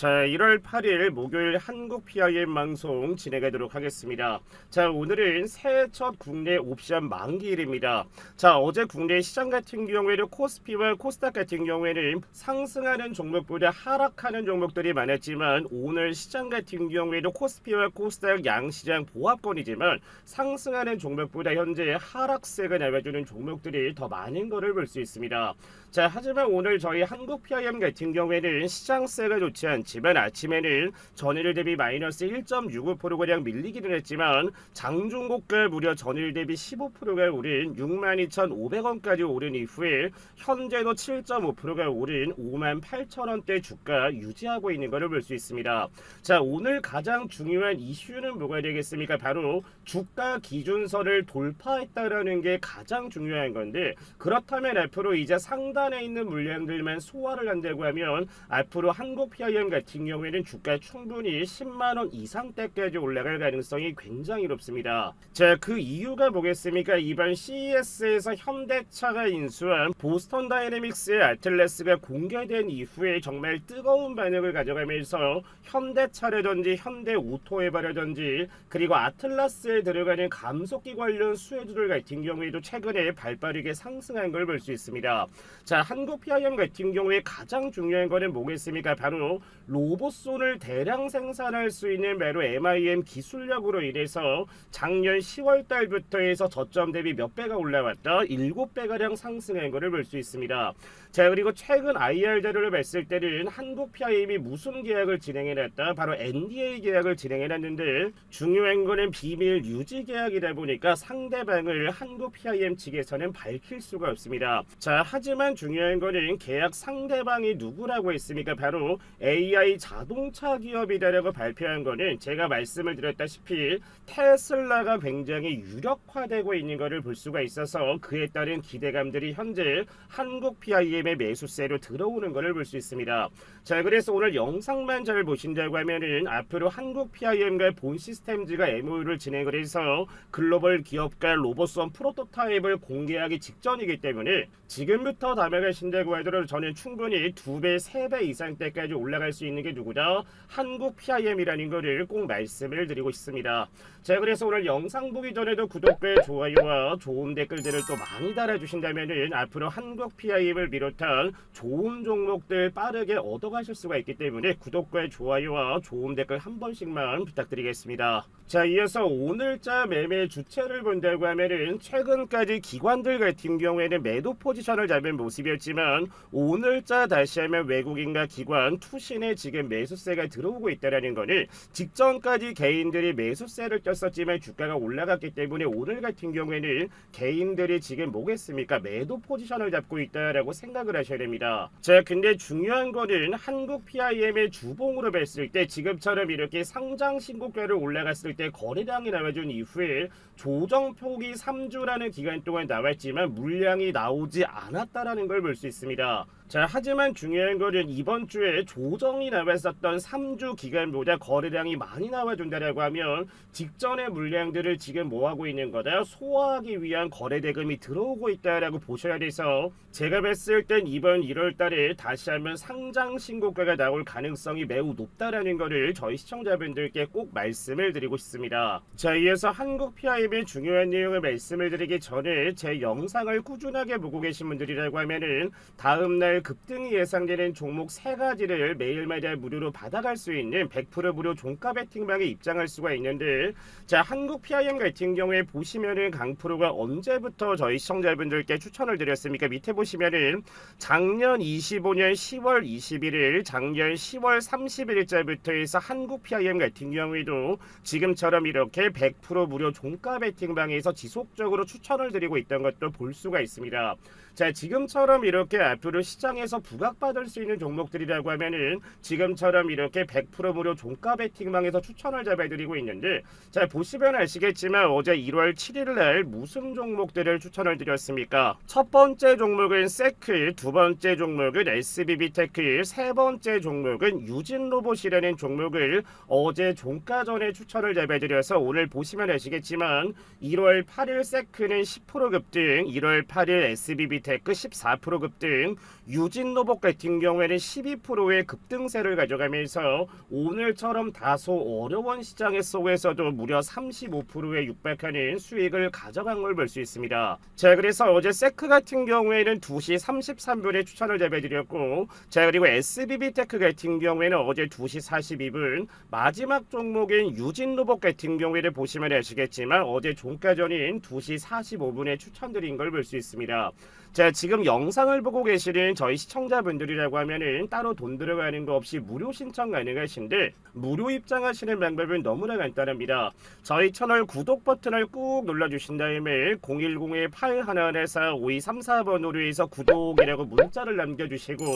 자, 1월 8일 목요일 한국 PIM 방송 진행하도록 하겠습니다. 자, 오늘은 새해 첫 국내 옵션 만기일입니다. 자, 어제 국내 시장 같은 경우에는 코스피와 코스닥 같은 경우에는 상승하는 종목보다 하락하는 종목들이 많았지만 오늘 시장 같은 경우에도 코스피와 코스닥 양시장 보합권이지만 상승하는 종목보다 현재 하락세가 나와주는 종목들이 더 많은 것을 볼 수 있습니다. 자, 하지만 오늘 저희 한국 PIM 같은 경우에는 시장세가 좋지 않지만 아침에는 전일 대비 마이너스 1.65%가량 밀리기는 했지만 장중고가 무려 전일 대비 15%가 오른 62,500원까지 오른 이후에 현재도 7.5%가 오른 58,000원대 주가 유지하고 있는 것을 볼 수 있습니다. 자, 오늘 가장 중요한 이슈는 뭐가 되겠습니까? 바로 주가 기준선을 돌파했다라는 게 가장 중요한 건데 그렇다면 앞으로 이제 상 단에 있는 물량들만 소화를 한다고 하면 앞으로 한국 PIM 같은 경우에는 주가 충분히 10만 원 이상대까지 올라갈 가능성이 굉장히 높습니다. 자, 그 이유가 뭐겠습니까? 이번 CES에서 현대차가 인수한 보스턴 다이내믹스의 아틀라스가 공개된 이후에 정말 뜨거운 반응을 가져가면서 현대차라든지 현대 오토에바라든지 그리고 아틀라스에 들어가는 감속기 관련 수혜주들 같은 경우에도 최근에 발빠르게 상승한 걸 볼 수 있습니다. 자, 한국 PIM 같은 경우에 가장 중요한 거는 뭐겠습니까? 바로 로봇손을 대량 생산할 수 있는 바로 MIM 기술력으로 인해서 작년 10월 달부터 해서 저점 대비 몇 배가 올라왔다 7배가량 상승한 것을 볼수 있습니다. 자 그리고 최근 IR 자료를 봤을 때는 한국 PIM이 무슨 계약을 진행해놨다 바로 NDA 계약을 진행해놨는데 중요한 거는 비밀 유지 계약이다 보니까 상대방을 한국 PIM 측에서는 밝힐 수가 없습니다. 자 하지만 중요한 거는 계약 상대방이 누구라고 했습니까? 바로 AI 자동차 기업이다라고 발표한 거는 제가 말씀을 드렸다시피 테슬라가 굉장히 유력화되고 있는 것을 볼 수가 있어서 그에 따른 기대감들이 현재 한국 PIM 의 매수세로 들어오는 것을 볼 수 있습니다. 자 그래서 오늘 영상만 잘 보신다고 하면은 앞으로 한국 PIM과 본 시스템즈가 MOU를 진행을 해서 글로벌 기업과 로봇선 프로토타입을 공개하기 직전이기 때문에 지금부터 담아가신다고 하더라도 저는 충분히 두 배, 세 배 이상대까지 올라갈 수 있는 게 누구다? 한국 PIM이라는 거를 꼭 말씀을 드리고 있습니다. 자 그래서 오늘 영상 보기 전에도 구독과 좋아요와 좋은 댓글들을 또 많이 달아주신다면은 앞으로 한국 PIM을 비롯 한 좋은 종목들 빠르게 얻어가실 수가 있기 때문에 구독과 좋아요와 좋은 댓글 한 번씩만 부탁드리겠습니다. 자 이어서 오늘자 매매 주체를 본다고 하면은 최근까지 기관들 같은 경우에는 매도 포지션을 잡은 모습이었지만 오늘자 다시 하면 외국인과 기관 투신에 지금 매수세가 들어오고 있다라는 거는 직전까지 개인들이 매수세를 떴었지만 주가가 올라갔기 때문에 오늘 같은 경우에는 개인들이 지금 뭐겠습니까 매도 포지션을 잡고 있다라고 생각을 하셔야 됩니다. 자 근데 중요한 거는 한국 PIM의 주봉으로 봤을 때 지금처럼 이렇게 상장 신고가를 올라갔을 때 거래량이 나와준 이후에 조정폭이 3주라는 기간 동안 나왔지만 물량이 나오지 않았다라는 걸 볼 수 있습니다. 자, 하지만 중요한 거는 이번 주에 조정이 나왔었던 3주 기간보다 거래량이 많이 나와준다라고 하면 직전의 물량들을 지금 뭐하고 있는 거다? 소화하기 위한 거래 대금이 들어오고 있다라고 보셔야 돼서 제가 봤을 땐 이번 1월 달에 다시 한번 상장 신고가가 나올 가능성이 매우 높다라는 거를 저희 시청자분들께 꼭 말씀을 드리고 싶습니다. 자, 이어서 한국 PIM의 중요한 내용을 말씀을 드리기 전에 제 영상을 꾸준하게 보고 계신 분들이라고 하면은 다음날 급등이 예상되는 종목 세 가지를 매일마다 무료로 받아갈 수 있는 100% 무료 종가 베팅방에 입장할 수가 있는데 자 한국 PIM 같은 경우에 보시면은 강프로가 언제부터 저희 시청자분들께 추천을 드렸습니까? 밑에 보시면은 작년 25년 10월 21일, 작년 10월 30일자부터 해서 한국 PIM 같은 경우에도 지금처럼 이렇게 100% 무료 종가 베팅방에서 지속적으로 추천을 드리고 있던 것도 볼 수가 있습니다. 자 지금처럼 이렇게 앞으로 시장에서 부각받을 수 있는 종목들이라고 하면은 지금처럼 이렇게 100% 무료 종가 베팅방에서 추천을 잡아드리고 있는데 자 보시면 아시겠지만 어제 1월 7일 날 무슨 종목들을 추천을 드렸습니까? 첫 번째 종목은 세클, 두 번째 종목은 SBB테크, 세 번째 종목은 유진로봇이라는 종목을 어제 종가 전에 추천을 잡아드려서 오늘 보시면 아시겠지만 1월 8일 세크는 10% 급등, 1월 8일 SBB테크 테크 14% 급등, 유진 로봇 같은 경우에는 12%의 급등세를 가져가면서 오늘처럼 다소 어려운 시장의 속에서도 무려 35%에 육박하는 수익을 가져간 걸 볼 수 있습니다. 자, 그래서 어제 세크 같은 경우에는 2시 33분에 추천을 잡아드렸고, 자, 그리고 SBB 테크 같은 경우에는 어제 2시 42분, 마지막 종목인 유진 로봇 같은 경우에는 보시면 아시겠지만 어제 종가전인 2시 45분에 추천드린 걸 볼 수 있습니다. 자, 지금 영상을 보고 계시는 저희 시청자분들이라고 하면은 따로 돈 들어가는 거 없이 무료 신청 가능하신데 무료 입장하시는 방법은 너무나 간단합니다. 저희 채널 구독 버튼을 꾹 눌러주신 다음에 010-8114-5234번으로 해서 구독이라고 문자를 남겨주시고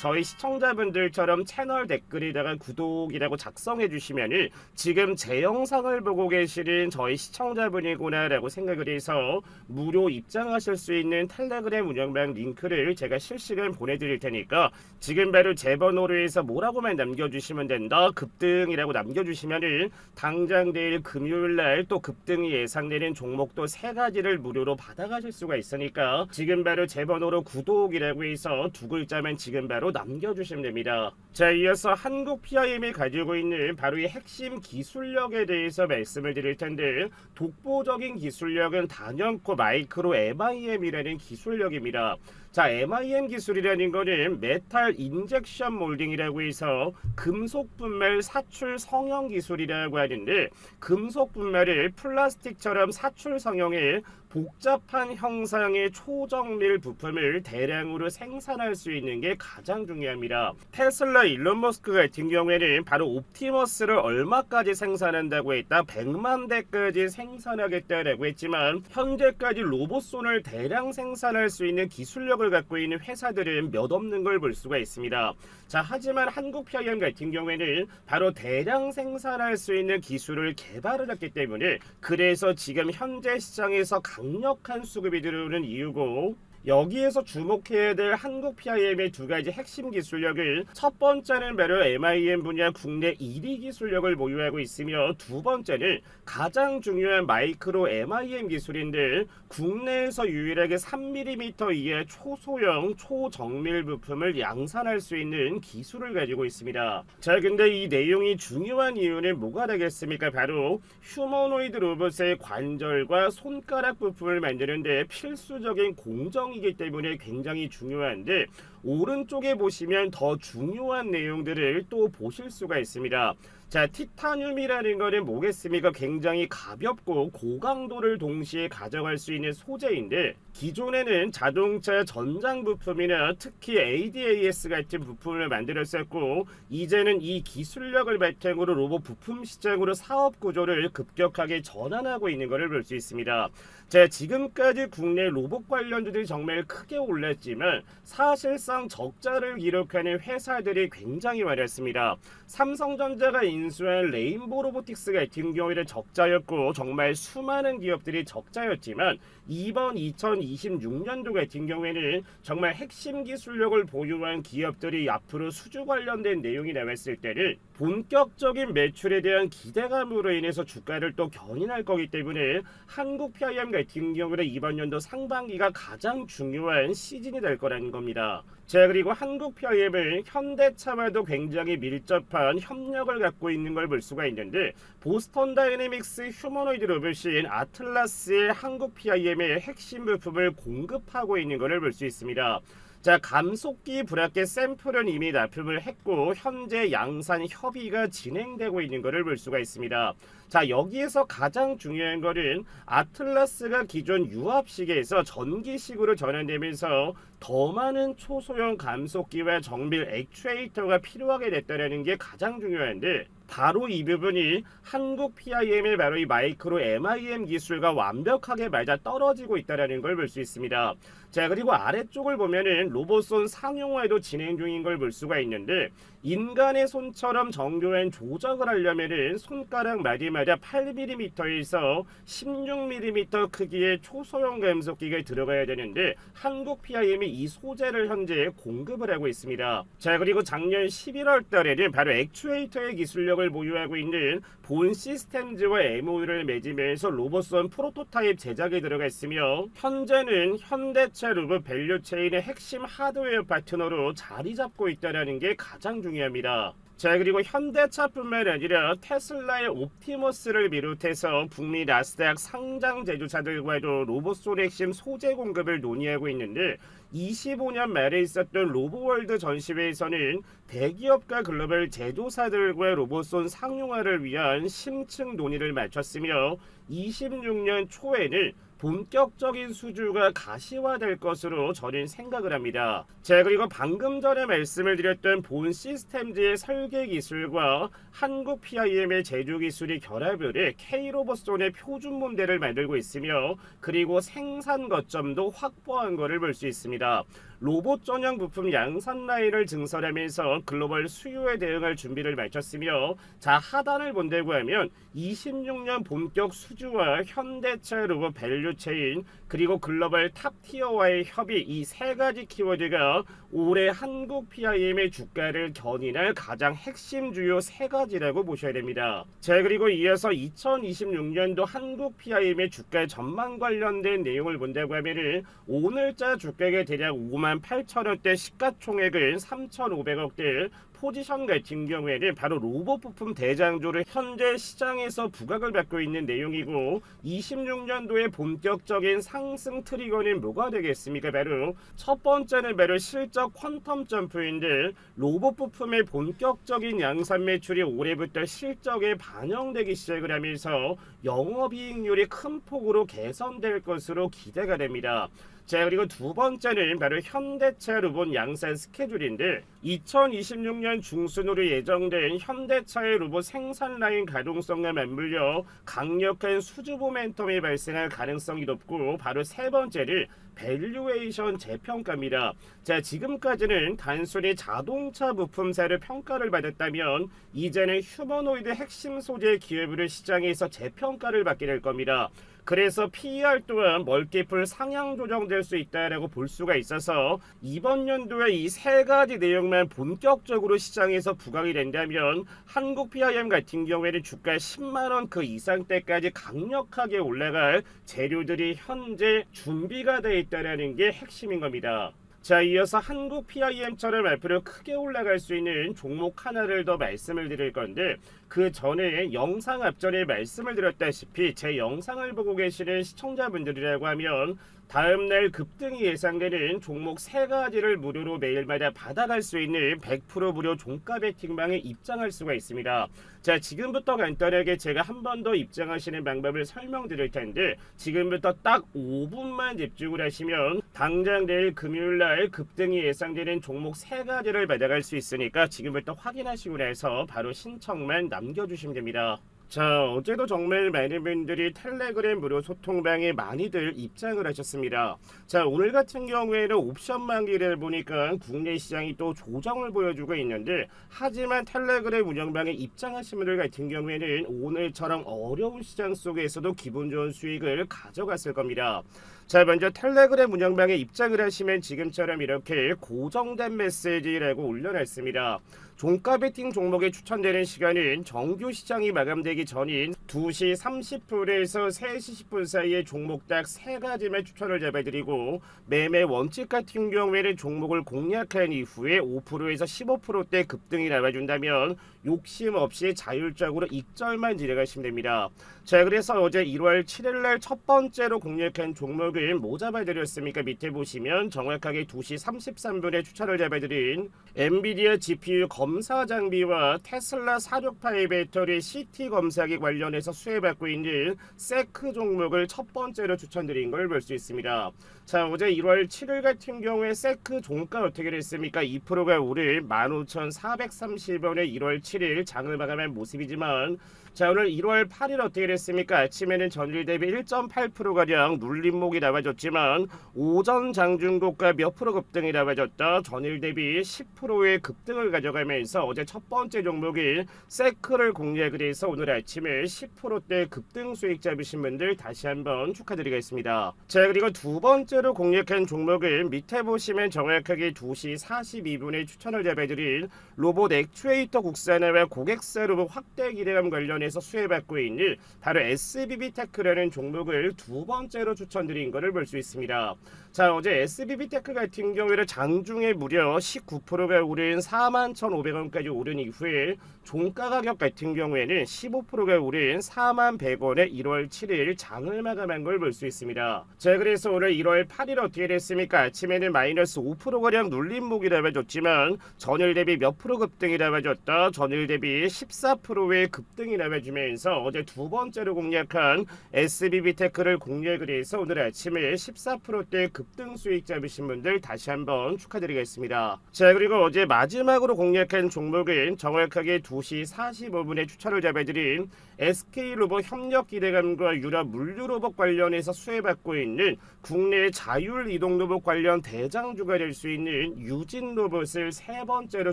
저희 시청자분들처럼 채널 댓글에다가 구독이라고 작성해 주시면은 지금 제 영상을 보고 계시는 저희 시청자분이구나라고 생각을 해서 무료 입장하실 수 있는 텔레그램 운영방 링크를 제가 실시간 보내드릴 테니까 지금 바로 제 번호로 해서 뭐라고만 남겨주시면 된다 급등이라고 남겨주시면은 당장 내일 금요일 날 또 급등이 예상되는 종목도 세 가지를 무료로 받아가실 수가 있으니까 지금 바로 제 번호로 구독이라고 해서 두 글자만 지금 바로 남겨주시면 됩니다. 자 이어서 한국 PIM이 가지고 있는 바로 이 핵심 기술력에 대해서 말씀을 드릴 텐데 독보적인 기술력은 단연코 마이크로 MIM이라는 기술력입니다. 자, MIM 기술이라는 거는 메탈 인젝션 몰딩이라고 해서 금속 분말 사출 성형 기술이라고 하는데 금속 분말을 플라스틱처럼 사출 성형해 복잡한 형상의 초정밀 부품을 대량으로 생산할 수 있는 게 가장 중요합니다. 테슬라 일론 머스크 같은 경우에는 바로 옵티머스를 얼마까지 생산한다고 했다? 100만 대까지 생산하겠다라고 했지만 현재까지 로봇손을 대량 생산할 수 있는 기술력을 갖고 있는 회사들은 몇 없는 걸 볼 수가 있습니다. 자, 하지만 한국 PIM 같은 경우에는 바로 대량 생산할 수 있는 기술을 개발을 했기 때문에 그래서 지금 현재 시장에서 강력한 수급이 들어오는 이유고 여기에서 주목해야 될 한국 PIM의 두 가지 핵심 기술력을 첫 번째는 바로 MIM 분야 국내 1위 기술력을 보유하고 있으며 두 번째는 가장 중요한 마이크로 MIM 기술인데 국내에서 유일하게 3mm 이하의 초소형 초정밀 부품을 양산할 수 있는 기술을 가지고 있습니다. 자 근데 이 내용이 중요한 이유는 뭐가 되겠습니까? 바로 휴머노이드 로봇의 관절과 손가락 부품을 만드는데 필수적인 공정 이기 때문에 굉장히 중요한데 오른쪽에 보시면 더 중요한 내용들을 또 보실 수가 있습니다. 자, 티타늄이라는 거는 뭐겠습니까? 굉장히 가볍고 고강도를 동시에 가져갈 수 있는 소재인데 기존에는 자동차 전장 부품이나 특히 ADAS 같은 부품을 만들었었고 이제는 이 기술력을 바탕으로 로봇 부품 시장으로 사업 구조를 급격하게 전환하고 있는 것을 볼 수 있습니다. 자, 지금까지 국내 로봇 관련주들이 정말 크게 올랐지만 사실상 적자를 기록하는 회사들이 굉장히 많았습니다. 삼성전자가 인수한 레인보 로보틱스 같은 경우에는 적자였고 정말 수많은 기업들이 적자였지만 이번 2026년도 같은 경우에는 정말 핵심 기술력을 보유한 기업들이 앞으로 수주 관련된 내용이 나왔을 때는 본격적인 매출에 대한 기대감으로 인해서 주가를 또 견인할 거기 때문에 한국 PIM 같은 경우는 이번 연도 상반기가 가장 중요한 시즌이 될 거라는 겁니다. 자 그리고 한국 PIM은 현대차와도 굉장히 밀접한 협력을 갖고 있는 걸 볼 수가 있는데 보스턴 다이내믹스 휴머노이드 로봇인 아틀라스의 한국 PIM의 핵심 부품을 공급하고 있는 것을 볼 수 있습니다. 자 감속기 브라켓 샘플은 이미 납품을 했고 현재 양산 협의가 진행되고 있는 것을 볼 수가 있습니다. 자 여기에서 가장 중요한 것은 아틀라스가 기존 유압식에서 전기식으로 전환되면서 더 많은 초소형 감속기와 정밀 액추에이터가 필요하게 됐다는 게 가장 중요한데 바로 이 부분이 한국 PIM의 바로 이 마이크로 MIM 기술과 완벽하게 맞아 떨어지고 있다는 걸 볼 수 있습니다. 자 그리고 아래쪽을 보면은 로봇손 상용화도 진행 중인 걸 볼 수가 있는데 인간의 손처럼 정교한 조작을 하려면은 손가락 마디마다 8mm에서 16mm 크기의 초소형 감속기가 들어가야 되는데 한국 PIM이 이 소재를 현재 공급을 하고 있습니다. 자 그리고 작년 11월 달에는 바로 액추에이터의 기술력 기술력을 보유하고 있는 본 시스템즈와 MOU를 맺으면서 로봇선 프로토타입 제작에 들어가 있으며 현재는 현대차 로봇 밸류 체인의 핵심 하드웨어 파트너로 자리 잡고 있다는 게 가장 중요합니다. 자 그리고 현대차뿐만 아니라 테슬라의 옵티머스를 비롯해서 북미 나스닥 상장 제조사들과도 로봇솔 핵심 소재 공급을 논의하고 있는데 25년 말에 있었던 로보월드 전시회에서는 대기업과 글로벌 제조사들과 로봇손 상용화를 위한 심층 논의를 마쳤으며 26년 초에는 본격적인 수주가 가시화될 것으로 저는 생각을 합니다. 자 그리고 방금 전에 말씀을 드렸던 본 시스템즈의 설계 기술과 한국 PIM의 제조 기술이 결합을 해 K로봇손의 표준 모델을 만들고 있으며 그리고 생산 거점도 확보한 것을 볼 수 있습니다. 로봇 전용 부품 양산 라인을 증설하면서 글로벌 수요에 대응할 준비를 마쳤으며 자 하단을 본다고 하면 26년 본격 수주와 현대차 로봇 밸류체인 그리고 글로벌 탑 티어와의 협의 이 세 가지 키워드가 올해 한국 PIM의 주가를 견인할 가장 핵심 주요 세 가지라고 보셔야 됩니다. 자 그리고 이어서 2026년도 한국 PIM의 주가 전망 관련된 내용을 본다고 하면은 오늘자 주가가 대략 5만 8천 원대 시가총액은 3,500억대 포지션 같은 경우에는 바로 로봇 부품 대장조를 현재 시장에서 부각을 받고 있는 내용이고 26년도에 본격적인 상승 트리거는 뭐가 되겠습니까? 바로 첫 번째는 바로 실적 퀀텀 점프인데 로봇 부품의 본격적인 양산 매출이 올해부터 실적에 반영되기 시작을 하면서 영업이익률이 큰 폭으로 개선될 것으로 기대가 됩니다. 자 그리고 두 번째는 바로 현대차 로봇 양산 스케줄인데 2026년 중순으로 예정된 현대차의 로봇 생산 라인 가동성과 맞물려 강력한 수주 모멘텀이 발생할 가능성이 높고 바로 세 번째를 밸류에이션 재평가입니다. 자, 지금까지는 단순히 자동차 부품사를 평가를 받았다면 이제는 휴머노이드 핵심 소재 기업을 시장에서 재평가를 받게 될 겁니다. 그래서 PER 또한 멀티플 상향 조정될 수 있다라고 볼 수가 있어서 이번 연도에 이 세 가지 내용만 본격적으로 시장에서 부각이 된다면 한국 PIM 같은 경우에는 주가 10만 원 그 이상대까지 강력하게 올라갈 재료들이 현재 준비가 돼 있다라는 게 핵심인 겁니다. 자, 이어서 한국 PIM처럼 앞으로 크게 올라갈 수 있는 종목 하나를 더 말씀을 드릴 건데 그 전에 영상 앞전에 말씀을 드렸다시피 제 영상을 보고 계시는 시청자분들이라고 하면 다음 날 급등이 예상되는 종목 세 가지를 무료로 매일마다 받아갈 수 있는 100% 무료 종가 베팅방에 입장할 수가 있습니다. 자, 지금부터 간단하게 제가 한 번 더 입장하시는 방법을 설명드릴 텐데 지금부터 딱 5분만 집중을 하시면 당장 내일 금요일 날 급등이 예상되는 종목 세 가지를 받아갈 수 있으니까 지금부터 확인하시고 나서 바로 신청만 남겨주시면 됩니다. 자, 어제도 정말 많은 분들이 텔레그램 무료 소통방에 많이들 입장을 하셨습니다. 자, 오늘 같은 경우에는 옵션 만기를 보니까 국내 시장이 또 조정을 보여주고 있는데, 하지만 텔레그램 운영방에 입장하신 분들 같은 경우에는 오늘처럼 어려운 시장 속에서도 기분 좋은 수익을 가져갔을 겁니다. 자, 먼저 텔레그램 운영방에 입장을 하시면 지금처럼 이렇게 고정된 메시지라고 올려놨습니다. 종가 베팅 종목에 추천되는 시간은 정규 시장이 마감되기 전인 2시 30분에서 3시 10분 사이에 종목 딱 세 가지만 추천을 잡아드리고 매매 원칙 같은 경우에는 종목을 공략한 이후에 5%에서 15%대 급등이 나와준다면 욕심 없이 자율적으로 익절만 진행하시면 됩니다. 자 그래서 어제 1월 7일 날 첫 번째로 공략한 종목을 뭐 잡아드렸습니까? 밑에 보시면 정확하게 2시 33분에 추천을 잡아드린 엔비디아 GPU 검사 장비와 테슬라 468 배터리 CT 검사기 관련해서 수혜받고 있는 세크 종목을 첫 번째로 추천드린 걸 볼 수 있습니다. 자 어제 1월 7일 같은 경우에 세크 종가 어떻게 됐습니까? 2%가 오를 15,430원에 1월 7일 장을 마감한 모습이지만 자 오늘 1월 8일 어떻게 됐습니까? 아침에는 전일 대비 1.8%가량 눌림목이 나와줬지만 오전 장중고가 몇 프로 급등이 나와줬다. 전일 대비 10%의 급등을 가져가면서 어제 첫 번째 종목인 세크를 공략을 해서 오늘 아침에 10%대 급등 수익 잡으신 분들 다시 한번 축하드리겠습니다. 자 그리고 두 번째로 공략한 종목은 밑에 보시면 정확하게 2시 42분에 추천을 잡아드린 로봇 액추에이터 국산화와 고객사 로봇 확대 기대감 관련 해서 수혜받고 있는 바로 SBB 테크라는 종목을 두 번째로 추천드린 것을 볼 수 있습니다. 자 어제 SBB 테크 같은 경우에는 장중에 무려 19%가 오른 41,500원까지 오른 이후에 종가 가격 같은 경우에는 15%가 오른 41,100원에 1월 7일 장을 마감한 걸 볼 수 있습니다. 자 그래서 오늘 1월 8일 어떻게 됐습니까? 아침에는 마이너스 5%가량 눌림목이라 해줬지만 전일 대비 몇 프로 급등이라 해줬다. 전일 대비 14%의 급등이 나 와주면서 어제 두 번째로 공략한 SBB 테크를 공략을 해서 오늘 아침에 14%대 급등 수익 잡으신 분들 다시 한번 축하드리겠습니다. 자 그리고 어제 마지막으로 공략한 종목은 정확하게 2시 45분에 추천을 잡아드린 SK 로봇 협력 기대감과 유럽 물류 로봇 관련해서 수혜받고 있는 국내 자율 이동 로봇 관련 대장주가 될 수 있는 유진 로봇을 세 번째로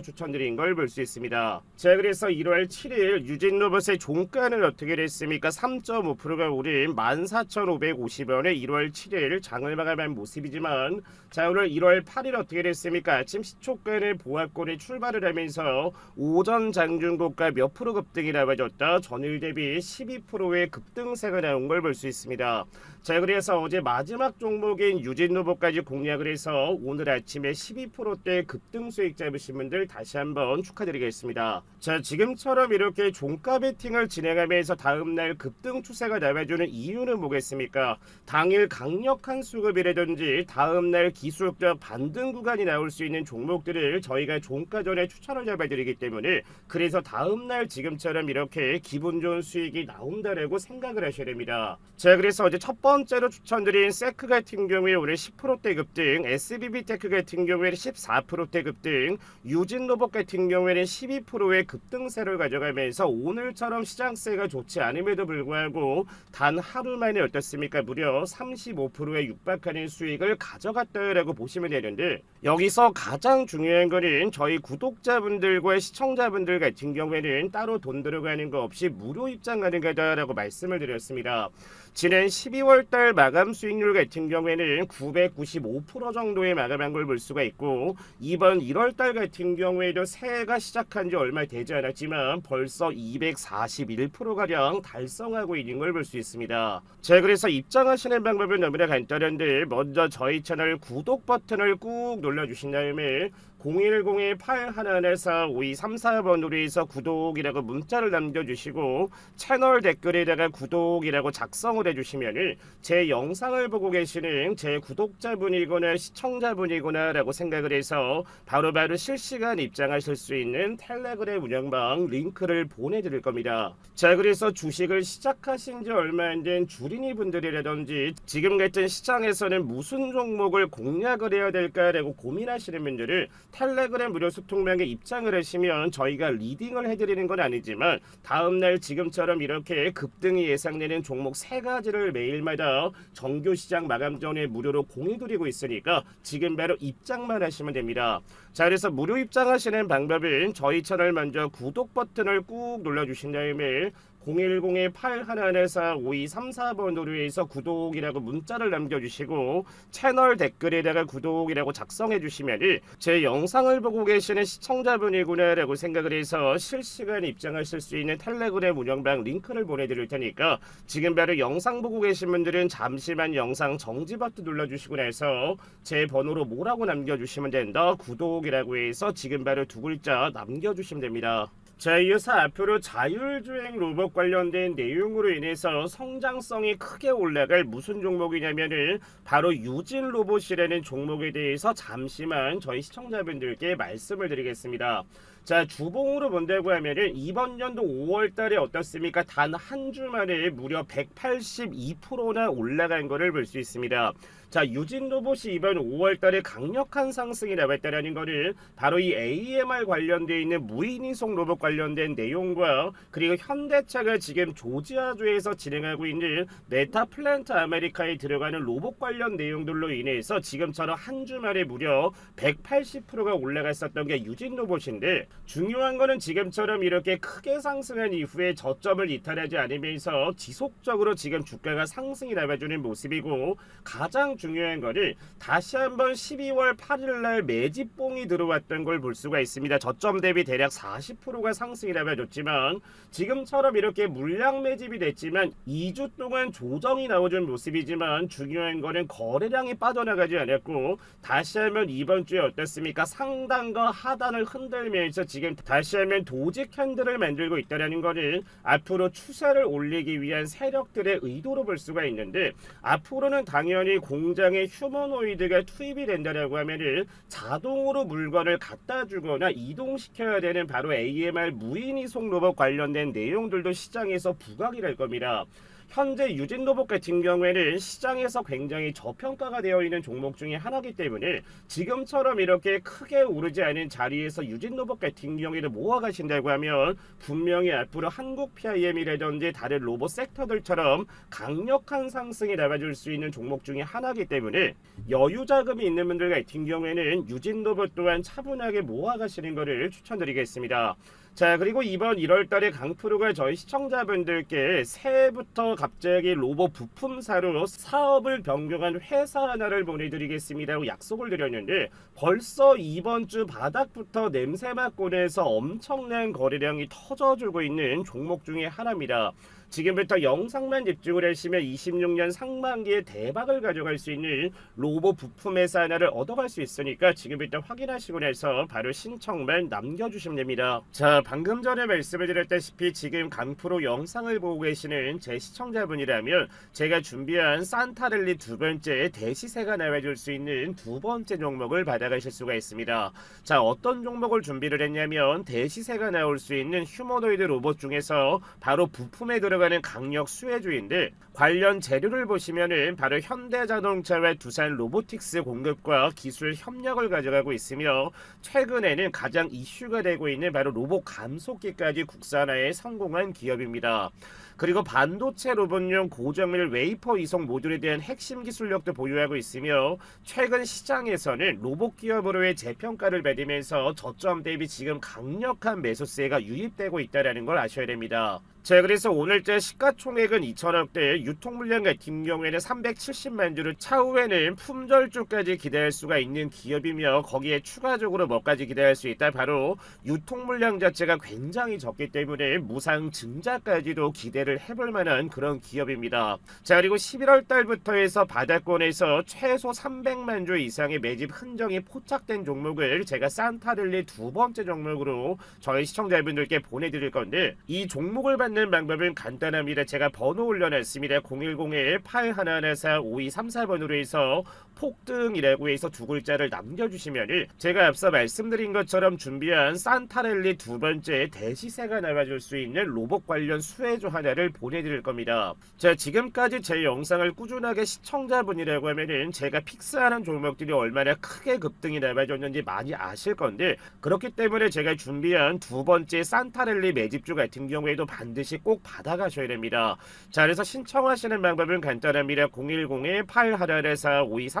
추천드린 걸 볼 수 있습니다. 자 그래서 1월 7일 유진 로봇의 종가는 어떻게 됐습니까? 3.5%가 오른 14,550원에 1월 7일 장을 마감한 모습이지만 자 오늘 1월 8일 어떻게 됐습니까? 아침 시초가는 보합권에 출발을 하면서 오전 장중고가 몇 프로 급등이 나와줬다. 전일 대비 12%의 급등세가 나온 걸 볼 수 있습니다. 자 그래서 어제 마지막 종목인 유진로봇까지 공략을 해서 오늘 아침에 12%대 급등 수익 잡으신 분들 다시 한번 축하드리겠습니다. 자 지금처럼 이렇게 종가 베팅을 진행하면서 다음날 급등 추세가 나와주는 이유는 뭐겠습니까? 당일 강력한 수급이라든지 다음날 기술적 반등 구간이 나올 수 있는 종목들을 저희가 종가 전에 추천을 잡아드리기 때문에 그래서 다음날 지금처럼 이렇게 기분 좋은 수익이 나온다라고 생각을 하셔야 됩니다. 자 그래서 어제 첫 번째 로 추천드린 세크 같은 경우에 올해 10%대 급등, SBB 테크 같은 경우에는 14%대 급등, 유진 로봇 같은 경우에는 12%의 급등세를 가져가면서 오늘처럼 시장세가 좋지 않음에도 불구하고 단 하루 만에 어떻습니까? 무려 35%에 육박하는 수익을 가져갔다라고 보시면 되는데 여기서 가장 중요한 거는 저희 구독자분들과 시청자분들 같은 경우에는 따로 돈 들어가는 거 없이 무료 입장 가능하다라고 말씀을 드렸습니다. 지난 12월 달 마감 수익률 같은 경우에는 995% 정도의 마감한 걸 볼 수가 있고 이번 1월 달 같은 경우에도 새해가 시작한 지 얼마 되지 않았지만 벌써 241% 가량 달성하고 있는 걸 볼 수 있습니다. 자 그래서 입장하시는 방법은 너무나 간단한데 먼저 저희 채널 구독 버튼을 꾹 눌러주신 다음에 010-8114-5234번으로 해서 구독이라고 문자를 남겨주시고 채널 댓글에다가 구독이라고 작성을 해주시면 제 영상을 보고 계시는 제 구독자분이거나 시청자분이거나 라고 생각을 해서 바로 바로 실시간 입장하실 수 있는 텔레그램 운영방 링크를 보내드릴 겁니다. 자 그래서 주식을 시작하신 지 얼마 안 된 주린이 분들이라든지 지금 같은 시장에서는 무슨 종목을 공략을 해야 될까라고 고민하시는 분들을 텔레그램 무료 소통방에 입장을 하시면 저희가 리딩을 해드리는 건 아니지만 다음날 지금처럼 이렇게 급등이 예상되는 종목 세 가지를 매일마다 정규 시장 마감 전에 무료로 공유드리고 있으니까 지금 바로 입장만 하시면 됩니다. 자 그래서 무료 입장하시는 방법은 저희 채널 먼저 구독 버튼을 꾹 눌러주신 다음에 010-8114-5234번으로 해서 구독이라고 문자를 남겨주시고 채널 댓글에다가 구독이라고 작성해 주시면 제 영상을 보고 계시는 시청자분이구나 라고 생각을 해서 실시간 입장하실 수 있는 텔레그램 운영방 링크를 보내드릴 테니까 지금 바로 영상 보고 계신 분들은 잠시만 영상 정지 버튼 눌러주시고 나서 제 번호로 뭐라고 남겨주시면 된다 구독이라고 해서 지금 바로 두 글자 남겨주시면 됩니다. 자, 이어서 앞으로 자율주행 로봇 관련된 내용으로 인해서 성장성이 크게 올라갈 무슨 종목이냐면은 바로 유진 로봇이라는 종목에 대해서 잠시만 저희 시청자분들께 말씀을 드리겠습니다. 자 주봉으로 본다고 하면은 이번 연도 5월달에 어떻습니까? 단 한 주 만에 무려 182%나 올라간 거를 볼수 있습니다. 자 유진 로봇이 이번 5월달에 강력한 상승이 나왔다라는 거는 바로 이 AMR 관련돼 있는 무인이송 로봇 관련된 내용과 그리고 현대차가 지금 조지아주에서 진행하고 있는 메타 플랜트 아메리카에 들어가는 로봇 관련 내용들로 인해서 지금처럼 한주 만에 무려 180%가 올라갔었던 게 유진 로봇인데 중요한 거는 지금처럼 이렇게 크게 상승한 이후에 저점을 이탈하지 않으면서 지속적으로 지금 주가가 상승이 나와주는 모습이고 가장 중요한 거는 다시 한번 12월 8일 날 매집봉이 들어왔던 걸 볼 수가 있습니다. 저점 대비 대략 40%가 상승이 나와줬지만 지금처럼 이렇게 물량 매집이 됐지만 2주 동안 조정이 나오는 모습이지만 중요한 거는 거래량이 빠져나가지 않았고 다시 하면 이번 주에 어떻습니까? 상단과 하단을 흔들면서 지금 다시 하면 도지 캔들을 만들고 있다는 거는 앞으로 추세를 올리기 위한 세력들의 의도로 볼 수가 있는데 앞으로는 당연히 공 장에 휴머노이드가 투입이 된다라고 하면은 자동으로 물건을 갖다 주거나 이동시켜야 되는 바로 AMR 무인 이송 로봇 관련된 내용들도 시장에서 부각이 될 겁니다. 현재 유진 로봇 같은 경우에는 시장에서 굉장히 저평가가 되어 있는 종목 중에 하나이기 때문에 지금처럼 이렇게 크게 오르지 않은 자리에서 유진 로봇 같은 경우에는 모아가신다고 하면 분명히 앞으로 한국 PIM이라든지 다른 로봇 섹터들처럼 강력한 상승이 나와줄 수 있는 종목 중에 하나이기 때문에 여유 자금이 있는 분들 같은 경우에는 유진 로봇 또한 차분하게 모아가시는 것을 추천드리겠습니다. 자 그리고 이번 1월달에 강프로가 저희 시청자분들께 새해부터 갑자기 로봇 부품사로 사업을 변경한 회사 하나를 보내드리겠습니다라고 약속을 드렸는데 벌써 이번 주 바닥부터 냄새 맡고 내서 엄청난 거래량이 터져주고 있는 종목 중에 하나입니다. 지금부터 영상만 집중을 하시면 26년 상반기에 대박을 가져갈 수 있는 로봇 부품 회사 하나를 얻어갈 수 있으니까 지금부터 확인하시고 나서 바로 신청만 남겨주시면 됩니다. 자 방금 전에 말씀을 드렸다시피 지금 강프로 영상을 보고 계시는 제 시청자분이라면 제가 준비한 산타랠리 두 번째 대시세가 나와줄 수 있는 두 번째 종목을 받아가실 수가 있습니다. 자 어떤 종목을 준비를 했냐면 대시세가 나올 수 있는 휴머노이드 로봇 중에서 바로 부품에 들어가 는 강력 수혜주인데 관련 재료를 보시면은 바로 현대자동차와 두산 로보틱스 공급과 기술 협력을 가져가고 있으며 최근에는 가장 이슈가 되고 있는 바로 로봇 감속기까지 국산화에 성공한 기업입니다. 그리고 반도체 로봇용 고정밀 웨이퍼 이송 모듈에 대한 핵심 기술력도 보유하고 있으며 최근 시장에서는 로봇 기업으로의 재평가를 받으면서 저점 대비 지금 강력한 매수세가 유입되고 있다는 걸 아셔야 됩니다. 자 그래서 오늘자 시가총액은 2천억대 유통 물량 같은 경우에는 370만 주를 차후에는 품절주까지 기대할 수가 있는 기업이며 거기에 추가적으로 뭐까지 기대할 수 있다 바로 유통 물량 자체가 굉장히 적기 때문에 무상 증자까지도 기대를 해볼 만한 그런 기업입니다. 자 그리고 11월 달부터 해서 바닥권에서 최소 300만 주 이상의 매집 흔적이 포착된 종목을 제가 산타를리 두 번째 종목으로 저희 시청자분들께 보내드릴 건데 이 종목을 받는 방법은 간단합니다. 제가 번호 올려놨습니다. 010-8114-5234번으로 해서 폭등이라고 해서 두 글자를 남겨주시면 제가 앞서 말씀드린 것처럼 준비한 산타랠리 두 번째 대시세가 나와줄 수 있는 로봇 관련 수혜주 하나를 보내드릴 겁니다. 자 지금까지 제 영상을 꾸준하게 시청자분이라고 하면은 제가 픽스하는 종목들이 얼마나 크게 급등이 나와줬는지 많이 아실 건데 그렇기 때문에 제가 준비한 두 번째 산타랠리 매집주 같은 경우에도 반드시 꼭 받아가셔야 됩니다. 자 그래서 신청하시는 방법은 간단합니다.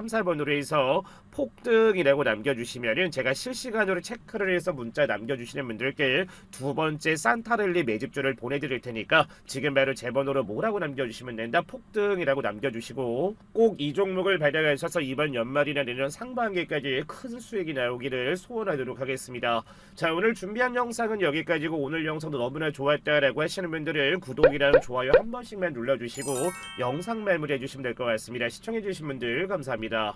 010-8114-5234번으로 해서 폭등이라고 남겨주시면은 제가 실시간으로 체크를 해서 문자 남겨주시는 분들께 두 번째 산타랠리 매집주를 보내드릴 테니까 지금 바로 제 번호로 뭐라고 남겨주시면 된다. 폭등이라고 남겨주시고 꼭 이 종목을 받아가셔서 이번 연말이나 내년 상반기까지 큰 수익이 나오기를 소원하도록 하겠습니다. 자 오늘 준비한 영상은 여기까지고 오늘 영상도 너무나 좋았다라고 하시는 분들은 구독이랑 좋아요 한 번씩만 눌러주시고 영상 마무리해 주시면 될 것 같습니다. 시청해 주신 분들 감사합니다. it